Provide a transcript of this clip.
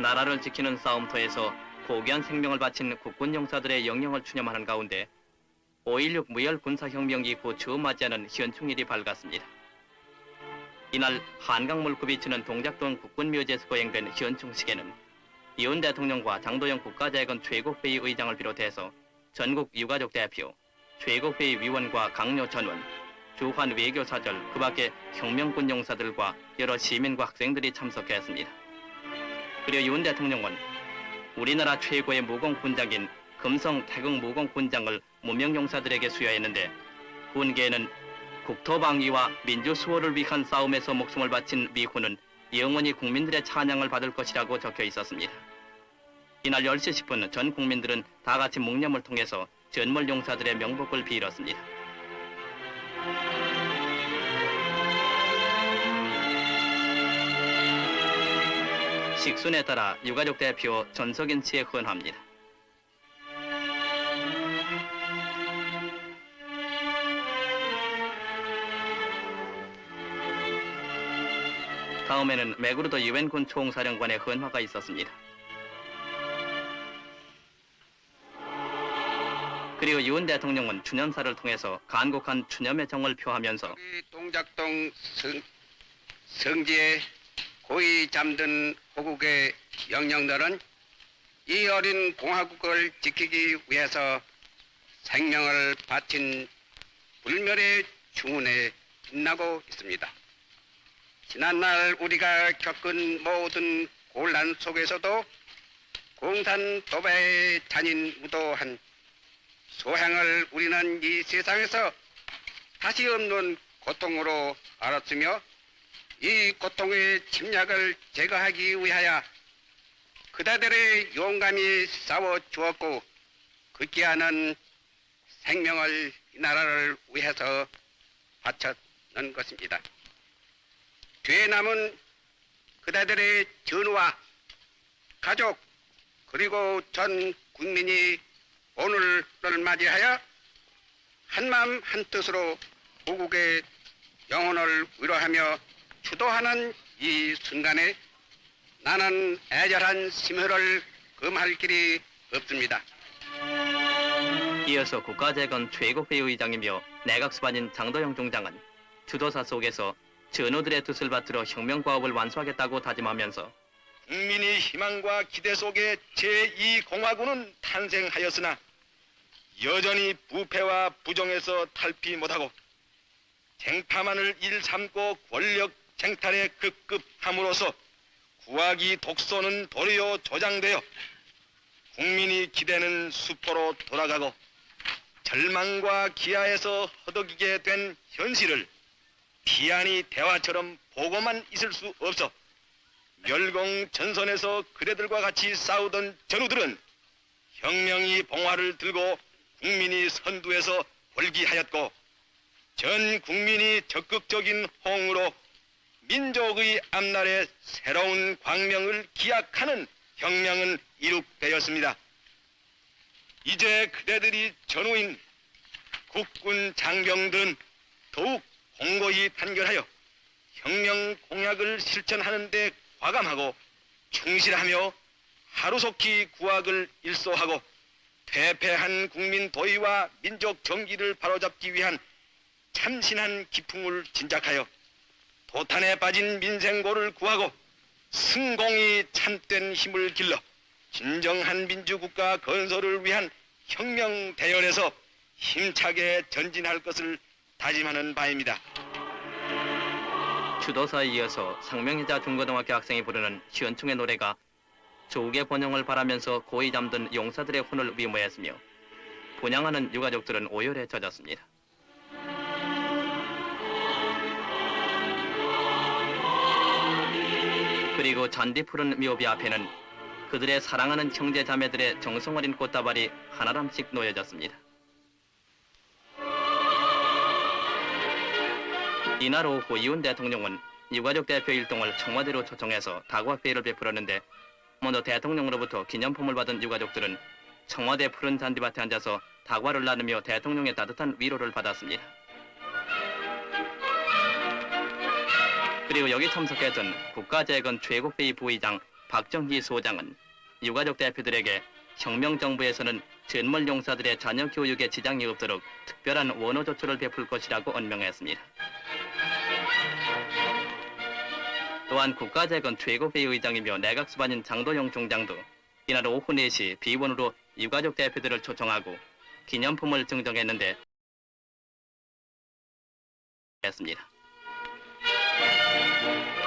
나라를 지키는 싸움터에서 고귀한 생명을 바친 국군 용사들의 영령을 추념하는 가운데 5.16 무혈 군사혁명 이후 처음 맞이하는 현충일이 밝았습니다. 이날 한강물고 비치는 동작동 국군묘지에서 거행된 현충식에는 이훈 대통령과 장도영 국가재건 최고회의 의장을 비롯해서 전국 유가족 대표, 최고회의 위원과 강요 전원, 주한 외교사절, 그 밖에 혁명군 용사들과 여러 시민과 학생들이 참석했습니다. 그리고 윤 대통령은 우리나라 최고의 무공군장인 금성 태극 무공군장을 무명용사들에게 수여했는데 군계에는 국토방위와 민주수호를 위한 싸움에서 목숨을 바친 미군은 영원히 국민들의 찬양을 받을 것이라고 적혀 있었습니다. 이날 10시 10분 전 국민들은 다 같이 묵념을 통해서 전몰 용사들의 명복을 빌었습니다. 식순에 따라 유가족 대표 전석인 씨에 헌합니다. 다음에는 맥그루더 유엔군 총사령관의 헌화가 있었습니다. 그리고 유은 대통령은 추념사를 통해서 간곡한 추념의 정을 표하면서 동작동 성, 성지에 고이 잠든 호국의 영령들은 이 어린 공화국을 지키기 위해서 생명을 바친 불멸의 충운에 빛나고 있습니다. 지난날 우리가 겪은 모든 곤란 속에서도 공산 도배의 잔인 무도한 소행을 우리는 이 세상에서 다시 없는 고통으로 알았으며 이 고통의 침략을 제거하기 위하여 그대들의 용감히 싸워 주었고 굳게 하는 생명을 이 나라를 위해서 바쳤는 것입니다. 뒤에 남은 그대들의 전우와 가족 그리고 전 국민이 오늘을 맞이하여 한마음 한뜻으로 고국의 영혼을 위로하며 추도하는 이 순간에 나는 애절한 심혈을 금할 길이 없습니다. 이어서 국가재건 최고회의 의장이며 내각수반인 장도영 중장은 주도사 속에서 전우들의 뜻을 받들어 혁명과업을 완수하겠다고 다짐하면서 국민의 희망과 기대 속에 제2공화국은 탄생하였으나 여전히 부패와 부정에서 탈피 못하고 쟁파만을 일삼고 권력 쟁탈에 급급함으로써 구하기 독소는 도리어 조장되어 국민이 기대는 수포로 돌아가고 절망과 기아에서 허덕이게 된 현실을 피안이 대화처럼 보고만 있을 수 없어 멸공 전선에서 그대들과 같이 싸우던 전우들은 혁명이 봉화를 들고 국민이 선두에서 벌기하였고 전 국민이 적극적인 호응으로 민족의 앞날에 새로운 광명을 기약하는 혁명은 이룩되었습니다. 이제 그대들이 전우인 국군 장병들은 더욱 공고히 단결하여 혁명 공약을 실천하는 데 과감하고 충실하며 하루속히 구학을 일소하고 퇴폐한 국민 도의와 민족 정기를 바로잡기 위한 참신한 기풍을 진작하여 도탄에 빠진 민생고를 구하고 승공이 참된 힘을 길러 진정한 민주국가 건설을 위한 혁명 대열에서 힘차게 전진할 것을 다짐하는 바입니다. 주도사에 이어서 상명회자 중고등학교 학생이 부르는 시원충의 노래가 조국의 번영을 바라면서 고이 잠든 용사들의 혼을 위모했으며 분양하는 유가족들은 오열에 젖었습니다. 그리고 잔디 푸른 묘비 앞에는 그들의 사랑하는 형제 자매들의 정성 어린 꽃다발이 하나람씩 놓여졌습니다. 이날 오후 이훈 대통령은 유가족 대표 일동을 청와대로 초청해서 다과회의를 베풀었는데 먼저 대통령으로부터 기념품을 받은 유가족들은 청와대 푸른 잔디밭에 앉아서 다과를 나누며 대통령의 따뜻한 위로를 받았습니다. 그리고 여기 참석했던 국가재건 최고회의 부의장 박정희 소장은 유가족 대표들에게 혁명정부에서는 전몰 용사들의 자녀 교육에 지장이 없도록 특별한 원호 조처를 베풀 것이라고 언명했습니다. 또한 국가재건 최고회의장이며 내각수반인 장도영 총장도 이날 오후 4시 비원으로 유가족 대표들을 초청하고 기념품을 증정했는데 했습니다. thank you